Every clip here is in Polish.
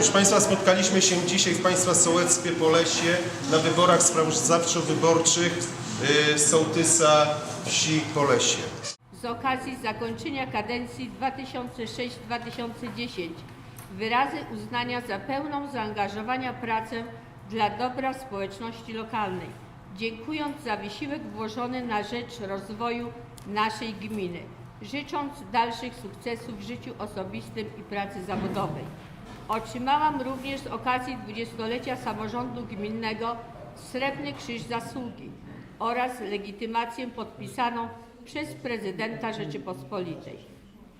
Proszę Państwa, spotkaliśmy się dzisiaj w Państwa Sołectwie Polesie na wyborach sprawozdawczo-wyborczych y, sołtysa wsi Polesie. z okazji zakończenia kadencji 2006-2010 wyrazy uznania za pełną zaangażowania pracę dla dobra społeczności lokalnej, dziękując za wysiłek włożony na rzecz rozwoju naszej gminy, życząc dalszych sukcesów w życiu osobistym i pracy zawodowej. Otrzymałam również z okazji 20-lecia samorządu gminnego Srebrny Krzyż Zasługi oraz legitymację podpisaną przez prezydenta Rzeczypospolitej.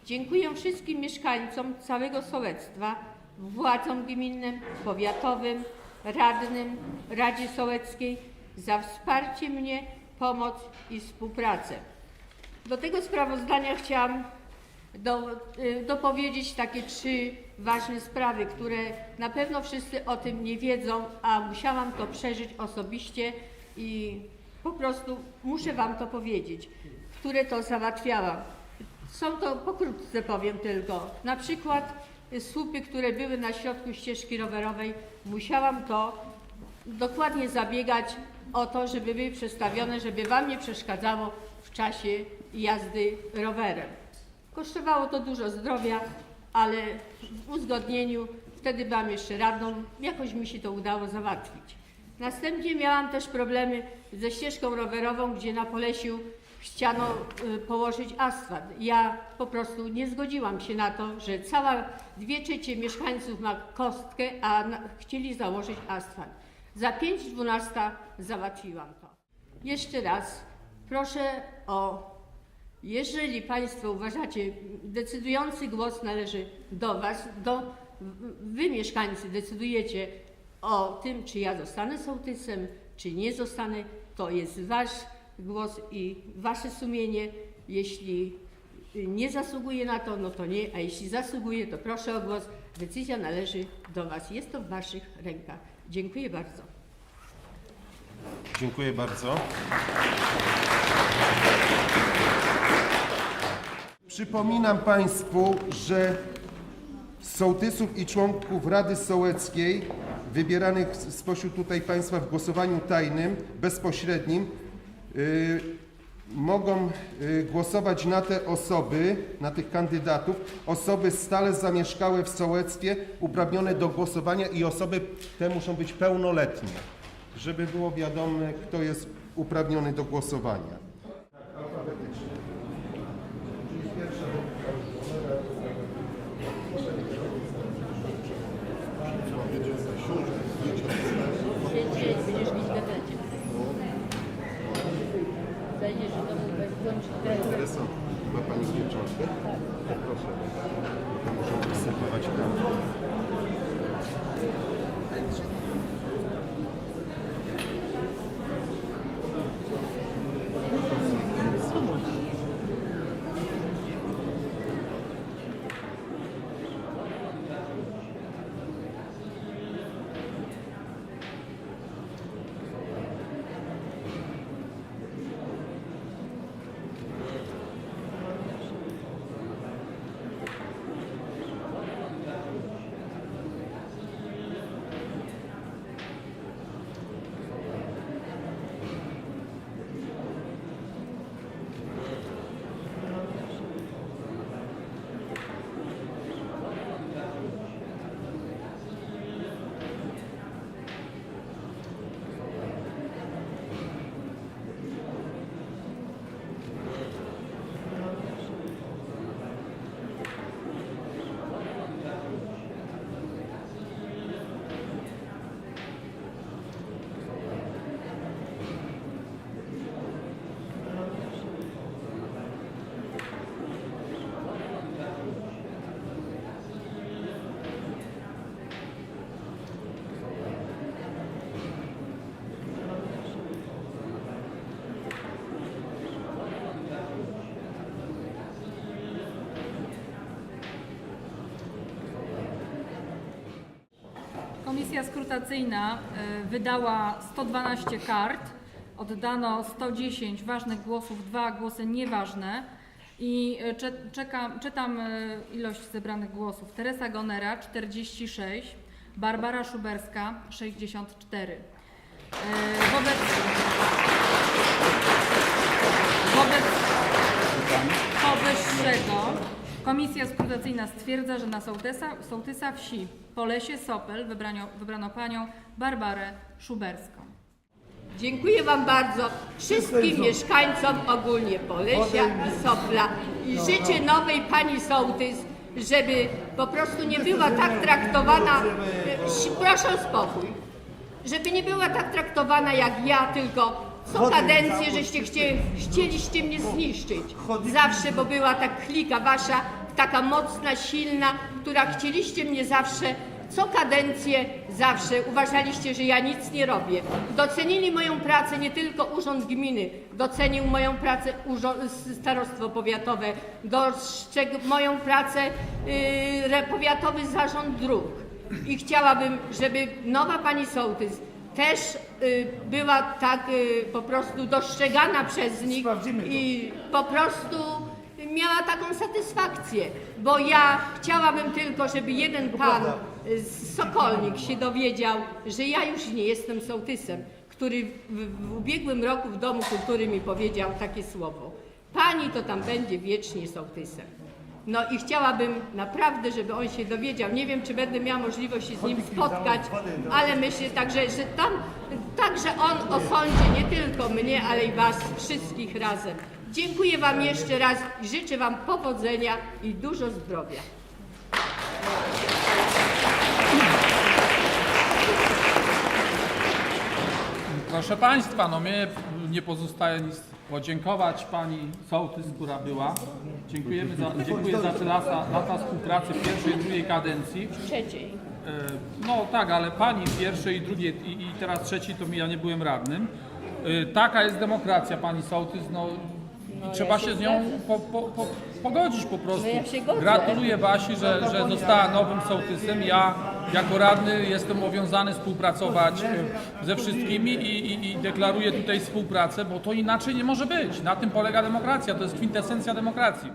Dziękuję wszystkim mieszkańcom całego sołectwa, władzom gminnym, powiatowym, radnym, Radzie Sołeckiej za wsparcie mnie, pomoc i współpracę. Do tego sprawozdania chciałam do, y, dopowiedzieć takie trzy ważne sprawy, które na pewno wszyscy o tym nie wiedzą, a musiałam to przeżyć osobiście i po prostu muszę Wam to powiedzieć, które to załatwiałam. Są to pokrótce powiem tylko. Na przykład słupy, które były na środku ścieżki rowerowej, musiałam to dokładnie zabiegać o to, żeby były przestawione, żeby Wam nie przeszkadzało w czasie jazdy rowerem. Kosztowało to dużo zdrowia, ale w uzgodnieniu, wtedy byłam jeszcze radną, jakoś mi się to udało załatwić. Następnie miałam też problemy ze ścieżką rowerową, gdzie na Polesiu chciano y, położyć asfalt. Ja po prostu nie zgodziłam się na to, że cała dwie trzecie mieszkańców ma kostkę, a chcieli założyć asfalt. Za 5.12 załatwiłam to. Jeszcze raz proszę o jeżeli Państwo uważacie, decydujący głos należy do Was, do, Wy mieszkańcy decydujecie o tym, czy ja zostanę sołtysem, czy nie zostanę, to jest Wasz głos i Wasze sumienie. Jeśli nie zasługuje na to, no to nie, a jeśli zasługuje, to proszę o głos. Decyzja należy do Was. Jest to w Waszych rękach. Dziękuję bardzo. Dziękuję bardzo. Przypominam Państwu, że sołtysów i członków Rady Sołeckiej wybieranych spośród tutaj Państwa w głosowaniu tajnym, bezpośrednim, y, mogą y, głosować na te osoby, na tych kandydatów, osoby stale zamieszkałe w sołectwie, uprawnione do głosowania i osoby te muszą być pełnoletnie, żeby było wiadome, kto jest uprawniony do głosowania. Będzie, będziesz mieć w gazecie. Zajdziesz do Teresa, ma Pani pieczątkę? Proszę. Muszę wysypywać tam. Komisja skrutacyjna y, wydała 112 kart, oddano 110 ważnych głosów, dwa głosy nieważne i cze- czekam, czytam y, ilość zebranych głosów. Teresa Gonera 46, Barbara Szuberska 64. E, Wobec, wobec powyższego Komisja Skrutacyjna stwierdza, że na sołtysa, sołtysa wsi Polesie Sopel wybrano, wybrano panią Barbarę Szuberską. Dziękuję Wam bardzo wszystkim mieszkańcom ogólnie Polesia i Sopla. I życzę nowej Pani Sołtys, żeby po prostu nie była tak traktowana, e, ś- proszę o spokój, żeby nie była tak traktowana jak ja, tylko co kadencję, żeście chcie, chcieliście mnie zniszczyć. Zawsze, bo była ta klika wasza, taka mocna, silna, która chcieliście mnie zawsze, co kadencję zawsze uważaliście, że ja nic nie robię. Docenili moją pracę nie tylko Urząd Gminy, docenił moją pracę Starostwo Powiatowe, dostrzegł moją pracę yy, Powiatowy Zarząd Dróg. I chciałabym, żeby nowa pani sołtys też y, była tak y, po prostu dostrzegana przez nich i po prostu miała taką satysfakcję, bo ja chciałabym tylko, żeby jeden pan z Sokolnik się dowiedział, że ja już nie jestem sołtysem, który w, w ubiegłym roku w Domu Kultury mi powiedział takie słowo. Pani to tam będzie wiecznie sołtysem. No i chciałabym naprawdę, żeby on się dowiedział. Nie wiem, czy będę miała możliwość się z nim spotkać, ale myślę także, że tam także on osądzi nie tylko mnie, ale i was wszystkich razem. Dziękuję wam jeszcze raz i życzę wam powodzenia i dużo zdrowia. Proszę Państwa, no mnie nie pozostaje nic podziękować Pani Sołtys, która była. Dziękujemy za, dziękuję za te lata, lata współpracy w pierwszej i drugiej kadencji. Trzeciej. E, No tak, ale Pani pierwszej i drugiej i, i teraz trzeciej to ja nie byłem radnym. E, Taka jest demokracja Pani Sołtys, no, i trzeba się z nią po, po, po, pogodzić po prostu. No ja się godzę. Gratuluję Basi, że, że została nowym sołtysem. Ja jako radny jestem obowiązany współpracować e, ze wszystkimi i, i, i deklaruję tutaj współpracę, bo to inaczej nie może być. Na tym polega demokracja, to jest kwintesencja demokracji.